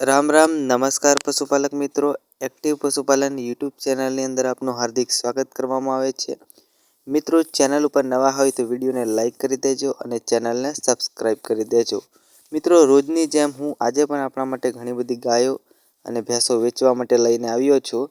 રામ રામ, નમસ્કાર પશુપાલક મિત્રો. એક્ટિવ પશુપાલન યુટ્યુબ ચેનલની અંદર આપનું હાર્દિક સ્વાગત કરવામાં આવે છે. મિત્રો ચેનલ ઉપર નવા હોય તો વિડીયોને લાઇક કરી દેજો અને ચેનલને સબસ્ક્રાઈબ કરી દેજો. મિત્રો, રોજની જેમ હું આજે પણ આપણા માટે ઘણી બધી ગાયો અને ભેંસો વેચવા માટે લઈને આવ્યો છું.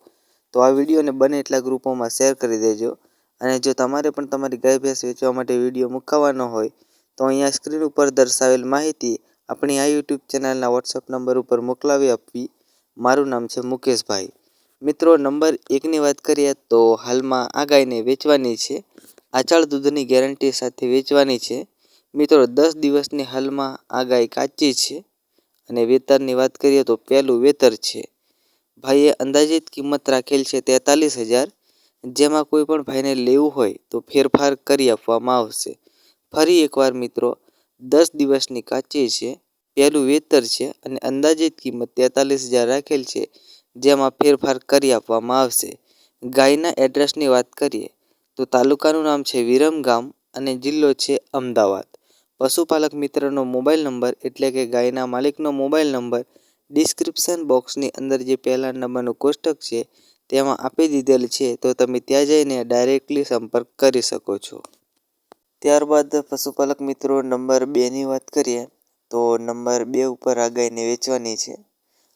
તો આ વિડીયોને બને એટલા ગ્રુપોમાં શેર કરી દેજો. અને જો તમારે પણ તમારી ગાય ભેંસ વેચવા માટે વીડિયો મૂકવાનો હોય, તો અહીંયા સ્ક્રીન ઉપર દર્શાવેલ માહિતી આપણી આ યુટ્યુબ ચેનલના વોટ્સઅપ નંબર ઉપર મોકલાવી આપવી. મારું નામ છે મુકેશભાઈ. મિત્રો, નંબર એકની વાત કરીએ તો હાલમાં આ ગાયને વેચવાની છે. આચાળ દૂધની ગેરંટી સાથે વેચવાની છે. મિત્રો, દસ દિવસની હાલમાં આ ગાય કાચી છે અને વેતરની વાત કરીએ તો પહેલું વેતર છે. ભાઈએ અંદાજિત કિંમત રાખેલ છે તેતાલીસ હજાર. જેમાં કોઈ પણ ભાઈને લેવું હોય તો ફેરફાર કરી આપવામાં આવશે. ફરી એકવાર મિત્રો દસ દિવસની કાચી છે, પહેલું વેતર છે અને અંદાજિત કિંમત તેતાલીસ હજાર રાખેલ છે, જેમાં ફેરફાર કરી આપવામાં આવશે. ગાયના એડ્રેસની વાત કરીએ, તો તાલુકાનું નામ છે વિરમગામ અને જિલ્લો છે અમદાવાદ. પશુપાલક મિત્રનો મોબાઈલ નંબર એટલે કે ગાયના માલિકનો મોબાઈલ નંબર ડિસ્ક્રિપ્શન બોક્સની અંદર જે પહેલા નંબરનું કોષ્ટક છે, તેમાં આપી દીધેલ છે, તો તમે ત્યાં જઈને ડાયરેક્ટલી સંપર્ક કરી શકો છો. ત્યારબાદ પશુપાલક મિત્રો નંબર બેની વાત કરીએ, તો નંબર બે ઉપર આ ગાયને વેચવાની છે.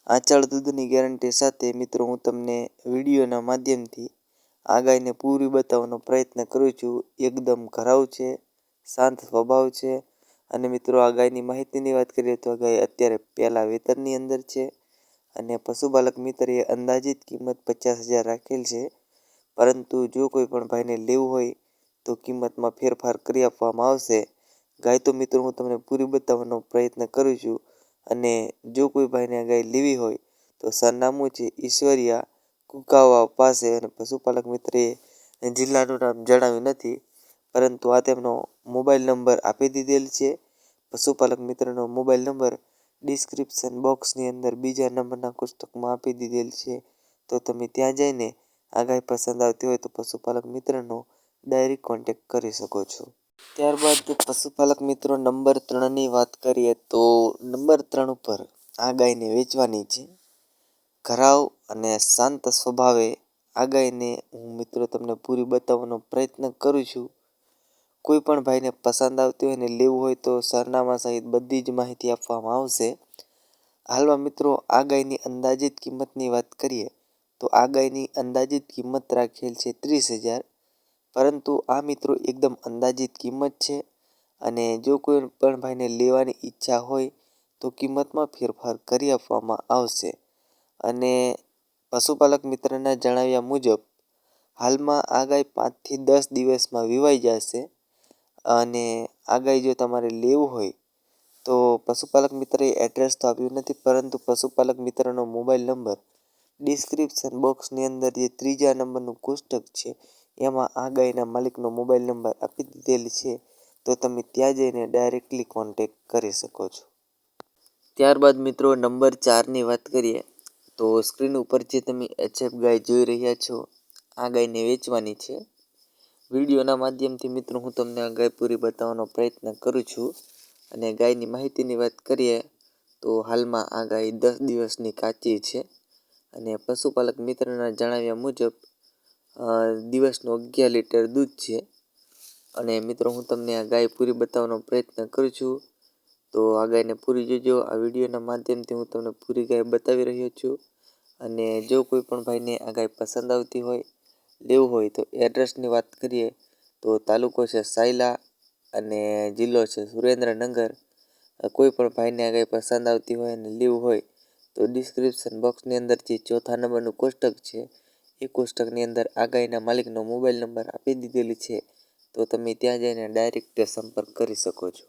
આંચળ દૂધની ગેરંટી સાથે મિત્રો હું તમને વિડીયોના માધ્યમથી આ ગાયને પૂરી બતાવવાનો પ્રયત્ન કરું છું. એકદમ ઘરાવ છે, શાંત સ્વભાવ છે અને મિત્રો આ ગાયની માહિતીની વાત કરીએ તો આ ગાય અત્યારે પહેલાં વેતરની અંદર છે અને પશુપાલક મિત્રએ અંદાજિત કિંમત પચાસ હજાર રાખેલ છે. પરંતુ જો કોઈ પણ ભાઈને લેવું હોય તો કિંમતમાં ફેરફાર કરી આપવામાં આવશે. ગાય તો મિત્રો, હું તમને પૂરી બતાવવાનો પ્રયત્ન કરું છું અને જો કોઈ ભાઈને આ ગાય લેવી હોય તો સરનામું છે ઈશ્વરિયા કુકાવા પાસે અને પશુપાલક મિત્રએ જિલ્લાનું નામ જણાવ્યું નથી, પરંતુ આ તેમનો મોબાઈલ નંબર આપી દીધેલ છે. પશુપાલક મિત્રનો મોબાઈલ નંબર ડિસ્ક્રિપ્શન બોક્સની અંદર બીજા નંબરના પુસ્તકમાં આપી દીધેલ છે. તો તમે ત્યાં જઈને આ ગાય પસંદ આવતી હોય તો પશુપાલક મિત્રનો ડાયરેક્ટ કોન્ટેક્ટ કરી શકો છો. ત્યારબાદ પશુપાલક મિત્રો નંબર ત્રણની વાત કરીએ તો નંબર ત્રણ ઉપર આ ગાયને વેચવાની છે. ઘરાવ અને શાંત સ્વભાવે આ ગાયને હું મિત્રો તમને પૂરી બતાવવાનો પ્રયત્ન કરું છું. કોઈ પણ ભાઈને પસંદ આવતી હોય ને લેવું હોય તો સરનામા સહિત બધી જ માહિતી આપવામાં આવશે. હાલમાં મિત્રો આ ગાયની અંદાજિત કિંમતની વાત કરીએ તો આ ગાયની અંદાજિત કિંમત રાખેલ છે ત્રીસ હજાર. પરંતુ આ મિત્રો એકદમ અંદાજિત કિંમત છે અને જો કોઈ પણ ભાઈને લેવાની ઈચ્છા હોય તો કિંમતમાં ફેરફાર કરી આપવામાં આવશે. અને પશુપાલક મિત્રના જણાવ્યા મુજબ, હાલમાં આ ગાય પાંચથી દસ દિવસમાં વિવાઈ જશે અને આ ગાય જો તમારે લેવું હોય તો પશુપાલક મિત્રએ એડ્રેસ તો આપ્યું નથી, પરંતુ પશુપાલક મિત્રનો મોબાઈલ નંબર ડિસ્ક્રિપ્શન બોક્સની અંદર જે ત્રીજા નંબરનું કોષ્ટક છે એમાં આ ગાયના માલિકનો મોબાઈલ નંબર આપી દીધેલ છે, તો તમે ત્યાં જઈને ડાયરેક્ટલી કોન્ટેક કરી શકો છો. ત્યારબાદ મિત્રો નંબર ચારની વાત કરીએ, તો સ્ક્રીન ઉપર જે તમે એચએફ ગાય જોઈ રહ્યા છો, આ ગાયને વેચવાની છે. વિડીયોના માધ્યમથી મિત્રો હું તમને આ ગાય પૂરી બતાવવાનો પ્રયત્ન કરું છું અને ગાયની માહિતીની વાત કરીએ, તો હાલમાં આ ગાય દસ દિવસની કાચી છે અને પશુપાલક મિત્રના જણાવ્યા મુજબ દિવસનું અગિયાર લીટર દૂધ છે. અને મિત્રો, હું તમને આ ગાય પૂરી બતાવવાનો પ્રયત્ન કરું છું. તો આ ગાયને પૂરી જોજો. આ વિડીયોના માધ્યમથી હું તમને પૂરી ગાય બતાવી રહ્યો છું. અને જો કોઈ પણ ભાઈને આ ગાય પસંદ આવતી હોય, લેવું હોય, તો એડ્રેસની વાત કરીએ, તો તાલુકો છે સાયલા અને જિલ્લો છે સુરેન્દ્રનગર. કોઈ પણ ભાઈને આ ગાય પસંદ આવતી હોય અને લેવું હોય, તો ડિસ્ક્રિપ્શન બોક્સની અંદર જે ચોથા નંબરનું કોષ્ટક છે. એ કોષ્ટકની અંદર આગાહીના માલિકનો મોબાઈલ નંબર આપી દીધેલી છે. તો તમે ત્યાં જઈને ડાયરેક્ટ સંપર્ક કરી શકો છો.